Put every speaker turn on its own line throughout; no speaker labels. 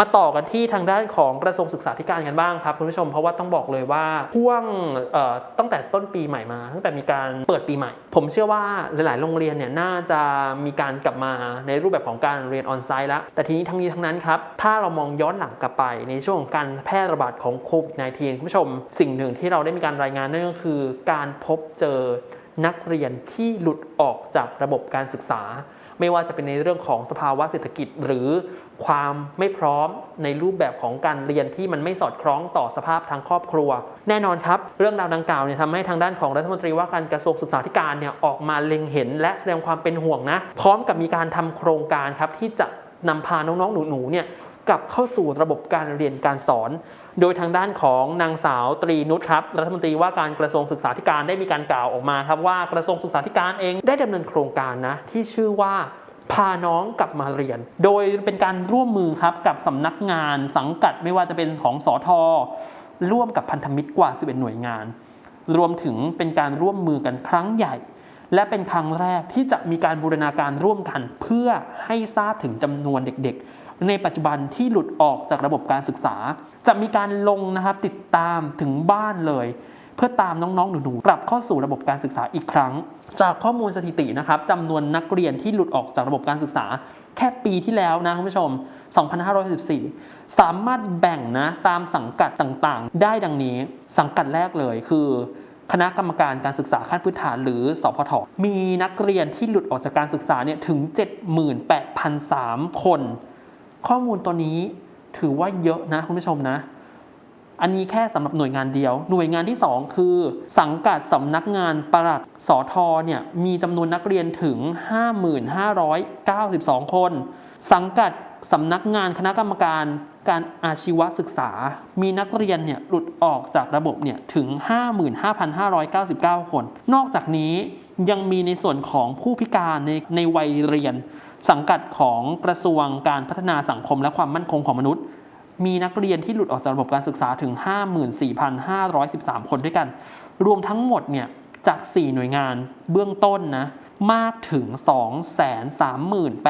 มาต่อกันที่ทางด้านของกระทรวงศึกษาธิการกันบ้างครับคุณผู้ชมเพราะว่าต้องบอกเลยว่าช่วงตั้งแต่ต้นปีใหม่มา ตั้งแต่มีการเปิดปีใหม่ ผมเชื่อว่าหลาย ๆ โรงเรียนเนี่ยน่าจะมีการกลับมาในรูปแบบของการเรียนออนไซต์แล้ว แต่ทีนี้ทั้งนี้ทั้งนั้นครับ ถ้าเรามองย้อนหลังกลับไป ในช่วงของการแพร่ระบาดของโควิด -19 คุณผู้ชม สิ่งหนึ่งที่เราได้มีการรายงานนั่นก็คือ การพบเจอนักเรียนที่หลุดออกจากระบบการศึกษา ไม่ว่าจะเป็นในเรื่องของสภาวะเศรษฐกิจ หรือ ความไม่พร้อมในรูปแบบของการเรียนที่มันไม่สอดคล้องต่อสภาพทางครอบครัว แน่นอนครับ เรื่องราวดังกล่าวเนี่ยทำให้ทางด้านของรัฐมนตรีว่าการกระทรวงศึกษาธิการเนี่ยออกมาเล็งเห็น และแสดงความเป็นห่วงนะ พร้อมกับมีการทำโครงการครับที่จะนำพาน้องๆหนูๆเนี่ยกลับเข้าสู่ระบบการเรียนการสอน โดยทางด้านของนางสาวตรีนุชครับ รัฐมนตรีว่าการกระทรวงศึกษาธิการได้มีการกล่าวออกมาครับว่ากระทรวงศึกษาธิการเองได้ดำเนินโครงการนะที่ชื่อว่า พาน้องกลับมาเรียน โดยเป็นการร่วมมือครับกับสำนักงานสังกัดไม่ว่าจะเป็นของสอทอร่วมกับพันธมิตรกว่า 11 หน่วยงาน รวมถึงเป็นการร่วมมือกันครั้งใหญ่ และเป็นครั้งแรกที่จะมีการบูรณาการร่วมกัน เพื่อให้ทราบถึงจำนวนเด็กๆ ในปัจจุบันที่หลุดออกจากระบบการศึกษา จะมีการลงนะครับติดตามถึงบ้านเลย เพื่อตามน้องๆหนูๆกลับเข้าสู่ระบบการศึกษาอีกครั้ง จากข้อมูลสถิตินะครับจำนวนนักเรียนที่หลุดออกจากระบบการศึกษา แค่ปีที่แล้วนะคุณผู้ชม 2564สามารถแบ่งนะตามสังกัดต่างๆ ได้ดังนี้สังกัดแรกเลยคือคณะกรรมการการศึกษาขั้นพื้นฐานหรือสพท มีนักเรียนที่หลุดออกจากการศึกษาเนี่ยถึง 78,003 คน ข้อมูลตัวนี้ถือว่าเยอะนะคุณผู้ชมนะ อันนี้แค่สำหรับหน่วยงานเดียว หน่วยงานที่ 2 คือ สังกัดสำนักงานปลัดสอทอเนี่ยมีจำนวนนักเรียนถึง 55,592 คน สังกัดสำนักงานคณะกรรมการการอาชีวศึกษา มีนักเรียนเนี่ยหลุดออกจากระบบเนี่ยถึง 55,599 คน นอกจากนี้ยังมีในส่วนของผู้พิการในในวัยเรียน สังกัดของกระทรวงการพัฒนาสังคมและความมั่นคงของมนุษย์ มีนักเรียนที่หลุดออกจากระบบการศึกษาถึง 54,513 คนด้วยกัน รวมทั้งหมดเนี่ยจาก 4 หน่วยงานเบื้องต้นนะมากถึง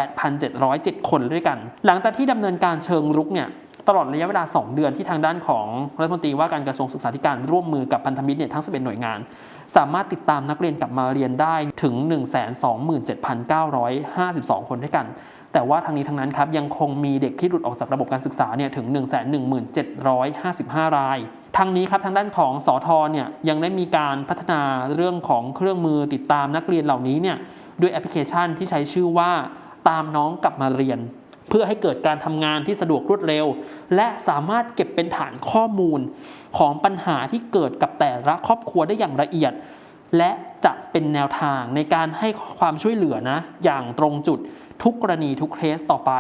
238,707 คนด้วยกัน หลังจากที่ดำเนินการเชิงรุกเนี่ย ตลอดระยะเวลา 2 เดือนที่ทางด้านของรัฐมนตรีว่าการกระทรวงศึกษาธิการร่วมมือกับพันธมิตรเนี่ยทั้ง 11 หน่วยงาน สามารถติดตามนักเรียนกลับมาเรียนได้ถึง 127,952 คนด้วยกัน แต่ว่าทางนี้ทั้งนั้นครับยังคงมีเด็กที่หลุดออกจากระบบการศึกษาเนี่ยถึง 117,55 รายทางนี้ครับทางด้านของสอทอเนี่ยยังได้มีการพัฒนาเรื่องของเครื่องมือติดตามนักเรียนเหล่านี้เนี่ยด้วยแอปพลิเคชันที่ใช้ชื่อว่าตามน้องกลับมาเรียน เพื่อให้เกิดการทำงานที่สะดวกรวดเร็ว และสามารถเก็บเป็นฐานข้อมูลของปัญหาที่เกิดกับแต่ละครอบครัวได้อย่างละเอียด และจะเป็นแนวทางในการให้ความช่วยเหลือนะ อย่างตรงจุดทุกกรณีทุกเคสต่อไป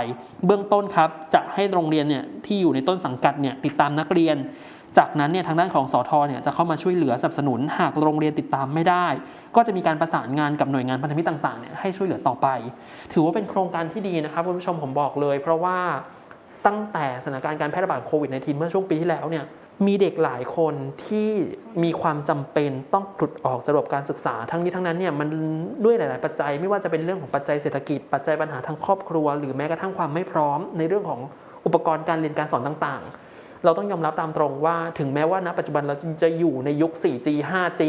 เบื้องต้นครับจะให้โรงเรียนเนี่ยที่อยู่ในต้นสังกัดเนี่ยติดตามนักเรียน จากนั้นเนี่ยทางด้านของสอทอเนี่ยจะเข้ามาช่วยเหลือสนับสนุนหากโรงเรียนติดตามไม่ได้ ก็จะมีการประสานงานกับหน่วยงานพันธมิตรต่างๆเนี่ยให้ช่วยเหลือต่อไป ถือว่าเป็นโครงการที่ดีนะครับคุณผู้ชมผมบอกเลย เพราะว่าตั้งแต่สถานการณ์การแพร่ระบาดโควิด -19 เมื่อช่วงปีที่แล้วเนี่ยมีเด็กหลายคนที่มีความจำเป็นต้องหลุดออกจากระบบการศึกษา ทั้งนี้ทั้งนั้นเนี่ยมันด้วยหลาย ๆ ปัจจัย ไม่ว่าจะเป็นเรื่องของปัจจัยเศรษฐกิจ ปัจจัยปัญหาทางครอบครัว หรือแม้กระทั่งความไม่พร้อม ในเรื่องของอุปกรณ์การเรียนการสอนต่าง ๆ เราต้องยอมรับตามตรงว่าถึงแม้ว่าณปัจจุบันเราจะอยู่ในยุค 4G 5G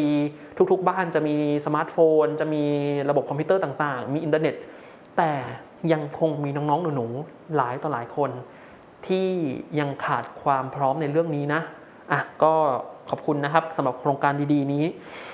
ทุกๆ บ้านจะมีสมาร์ทโฟน จะมีระบบคอมพิวเตอร์ต่างๆ มีอินเทอร์เน็ต แต่ยังคงมีน้องๆ หนูๆ หลายต่อหลายคน ที่ยังขาดความพร้อมในเรื่องนี้นะอะก็ขอบคุณนะครับสำหรับโครงการดีๆนี้